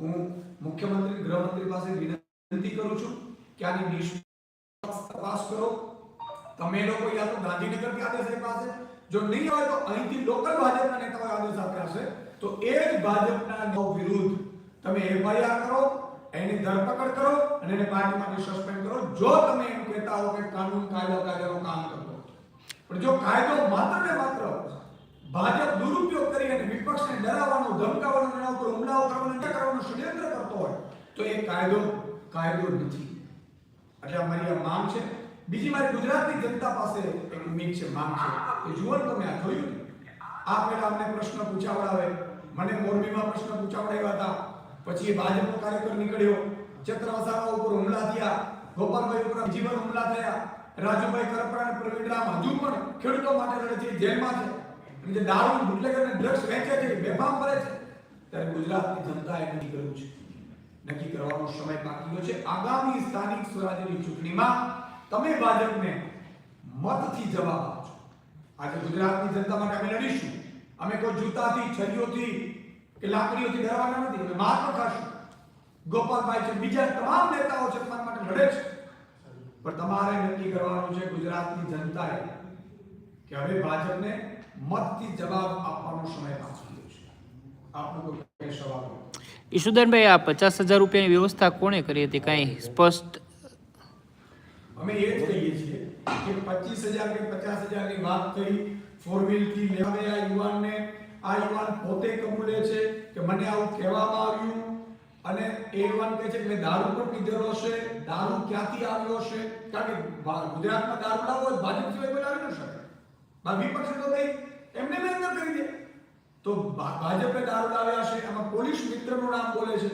હું મુખ્યમંત્રી, ગૃહમંત્રી પાસે વિનંતી કરું છું કે આની નિષ્પક્ષ તપાસ કરો. તમે લોકો યા તો ગાંધીનગરથી આદેશ પાસે જો નહીં હોય તો અહીંથી લોકલ ભાજપના નેતાઓ આદેશ આપ્યા છે તો એ જ ભાજપના વિરુદ્ધ તમે એફઆઈઆર કરો, એની ધરપકડ કરો અને એને પાર્ટીમાંથી સસ્પેન્ડ કરો. જો તમે એમ કહેતા હો કે કાનૂન કાયદો કાયદાનું કામ કરો પણ જો કાયદો માત્ર ને માત્ર ભાજપ દુરુપયોગ કરી અને વિપક્ષને ડરાવવાનું, ધમકાવવાનું એના ઉપર હુમલાઓ કરવાનું કરવાનું ષડયંત્ર કરતો હોય, તો એ કાયદો કાયદો નથી. એટલે અમારી આ માંગ છે. બીજી મારી ગુજરાતની જનતા પાસે એક ઉમ્મીદ છે, માંગ છે, કે જુઓ તમે આ ને આ પહેલા અમને પ્રશ્ન પૂછાવડાવે મને મોરબીમાં પ્રશ્ન પૂછાવડાવ્યા હતા. પછી ભાજપનો કાર્યકર નીકળ્યો. ચત્રવસાવા ઉપર હુમલા થયા. ગોપાલભાઈ ઉપર જીવન હુમલા થયા. રાજુભાઈ કરપરા અને પ્રવીણ રામ હજુ પણ ખેડૂતો માટે લડે છે જેલમાં છે. અને જે દારૂ બુટલેગર અને ડ્રગ્સ વેચે છે બેફામ કરે છે? ત્યારે ગુજરાતની જનતાએ નક્કી કર્યું છે. નક્કી કરવાનો સમય બાકી ગયો છે. આગામી સ્થાનિક સ્વરાજ્યની ચૂંટણીમાં તમે ભાજપને મતથી જવાબ આપજો. આજે ગુજરાતની જનતા માટે અમે લડીશું. અમે કોઈ જૂતાથી, છરીઓથી કે લાકડીઓથી ડરવાના નથી. અમે માર પણ ગોપાલભાઈ છે બીજા તમામ નેતાઓ છે તમારા માટે લડે છે. પણ તમારે નક્કી કરવાનું છે ગુજરાતની જનતાએ કે હવે ભાજપને મતથી જવાબ આપવાનો સમય બાકી ગયો છે. આપનો કોઈ સવાલ ઈશુદાનભાઈ આ પચાસ હજાર રૂપિયાની વ્યવસ્થા કોણે કરી હતી? કાંઈ સ્પષ્ટ? અમે એ જ કહીએ છીએ કે પચીસ હજાર કે પચાસ હજારની વાત થઈ ફોર વ્હીલથી આ યુવાનને આ યુવાન પોતે કબૂલે છે કે મને આવું કહેવામાં આવ્યું અને એ યુવાન કહે છે કે મેં દારૂ પણ પીધેલો છે. દારૂ ક્યાંથી આવ્યો છે? કારણ કે ગુજરાતમાં દારૂ લાવો ભાજપ સિવાય કોઈ લાવી ન શકે. બા વિપક્ષ તો ભાઈ એમને મેં અંદર કરી દે. તો ભાજપે દારૂ લાવ્યા છે, એમાં પોલીસ મિત્રનું નામ બોલે છે.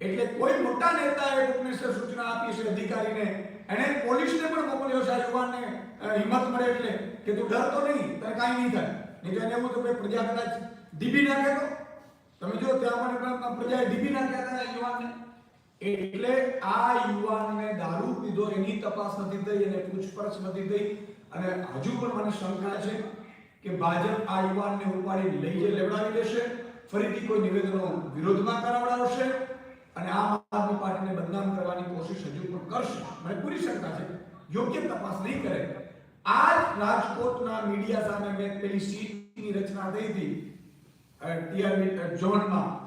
એટલે કોઈ મોટા નેતાએ ઉપનિષદ સૂચના આપી છે અધિકારીને. એણે પોલીસને પણ મોકલ્યો છે, આ યુવાનને હિંમત મળે એટલે કે તું ડરતો નહીં, તને કાંઈ નહીં થાય. નહીં તો એને એવું તો ભાઈ પ્રજા કદાચ ડીબી નાખે તો? તમે જો ત્યાં પણ પ્રજાએ ડીબી નાખ્યા હતા યુવાનને. એટલે આ યુવાનને દારૂ પીધો, એની તપાસ નથી થઈ, એને પૂછપરછ નથી થઈ. અને હજુ પણ મને શંકા છે કે ભાજપ આ યુવાનને ઉપાડી લઈ જઈ લેવડાવી દેશે. ફરીથી કોઈ નિવેદનો વિરોધમાં કરાવડાવશે અને આમ આદમી પાર્ટીને બદનામ કરવાની કોશિશ હજુ પણ કરશે. મને પૂરી શંકા છે. યોગ્ય તપાસ નહીં કરે. આજ રાજકોટના મીડિયા સામે મેં પેલી સીટની રચના થઈ હતી ટીઆરબી ઝોનમાં.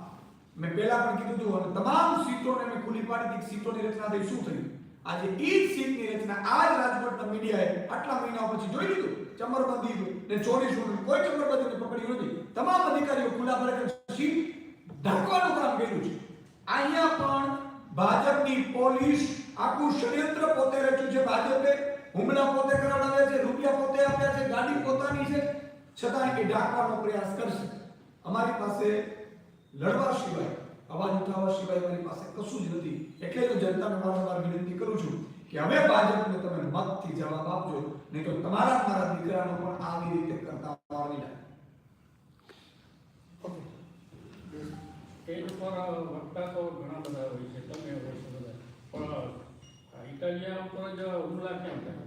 મેં પહેલા પણ કીધું હતું, અને તમામ સીટોને મેં ખુલ્લી પાડી દીધી, સીટોની રચના થઈ, શું થયું? આજે એ જ સીટની રચના આજ રાજકોટના મીડિયાએ આટલા મહિનાઓ પછી જોઈ લીધું ચમરબંધી ને ચોરી શું કોઈ ચમરબંધીને પકડ્યું નથી. તમામ અધિકારીઓ ખુલ્લા પડે સીટ ઢાંકવાનું કામ કર્યું છે. અહીંયા પણ ભાજપની પોલીસ આખું ષડયંત્ર પોતે રચ્યું છે ભાજપે. હુમલા પોતે કરાવડાવે છે, રૂપિયા પોતે આપ્યા છે, ગાડી પોતાની છે. છતાં એ ઢાંકવાનો પ્રયાસ કરશે. અમારી પાસે લડવા સિવાય અવાજ ઉઠાવવા સિવાય મારી પાસે કશું જ નથી. એટલે તો જનતાને વારંવાર વિનંતી કરું છું કે હવે ભાજપને તમે મતથી જવાબ આપજો નહીં તો તમારા મારા દીકરાનો પણ આવી રીતે કરતા આવી જાય સ્ટેજ ઉપર વક્તા તો ઘણા બધા હોય છે તમે હોય છે બધા. પણ ઇટાલિયા ઉપર જ હુમલા કેમ થાય?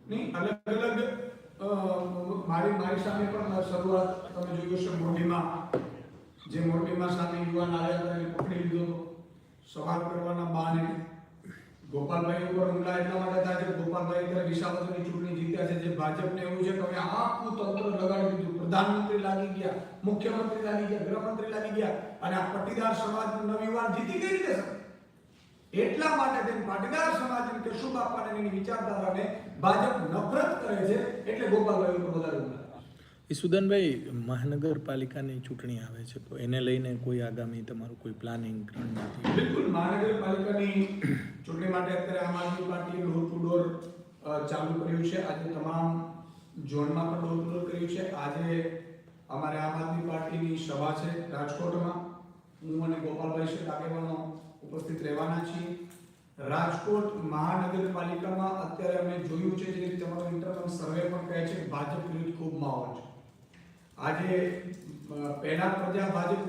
નહીં અલગ અલગ મારી મારી સામે પણ શરૂઆત તમે જોયું છે મોરબીમાં જે મોરબીમાં સામે યુવાન આવ્યા હતા એને પકડી લીધો હતો, સવાલ કરવાના બહાને ગોપાલભાઈ ઉપર હુમલા એટલા માટે થાય છે ગોપાલભાઈ અત્યારે વિસાવદરની ચૂંટણી જીત્યા છે, જે ભાજપને એવું છે કે અમે આખું તંત્ર લગાડી દીધું. પ્રધાનમંત્રી લાગી ગયા, મુખ્યમંત્રી લાગી ગયા, ગૃહમંત્રી લાગી ગયા અને આ પટ્ટીદાર નવી વાર જીતી કઈ રીતે એટલા માટે તેમ પાટીદાર સમાજ કે શું બાપાને એની વિચારધારાને ભાજપ નફરત કરે છે, એટલે ગોપાલભાઈ ઉપર વધારે હુમલા. ઈસુદાનભાઈ મહાનગરપાલિકાની ચૂંટણી આવે છે, તો એને લઈને કોઈ આગામી તમારું કોઈ પ્લાનિંગ રણનીતિ બિલકુલ, મહાનગરપાલિકાની ચૂંટણી માટે અત્યારે આમ આદમી પાર્ટીએ ડોર ટુ ડોર ચાલુ કર્યું છે. આજે તમામ ઝોનમાં પણ ડોર ટુ ડોર કર્યું છે. આજે અમારે આમ આદમી પાર્ટીની સભા છે રાજકોટમાં. હું અને ગોપાલભાઈ શેઠ આગેવાનો ઉપસ્થિત રહેવાના છીએ. રાજકોટ મહાનગરપાલિકામાં અત્યારે અમે જોયું છે, જે તમારો ઇન્ટરનલ સર્વે પણ કહે છે ભાજપ વિરુદ્ધ ખૂબ માહોલ છે. આજે પહેલા પ્રજા ભાજપ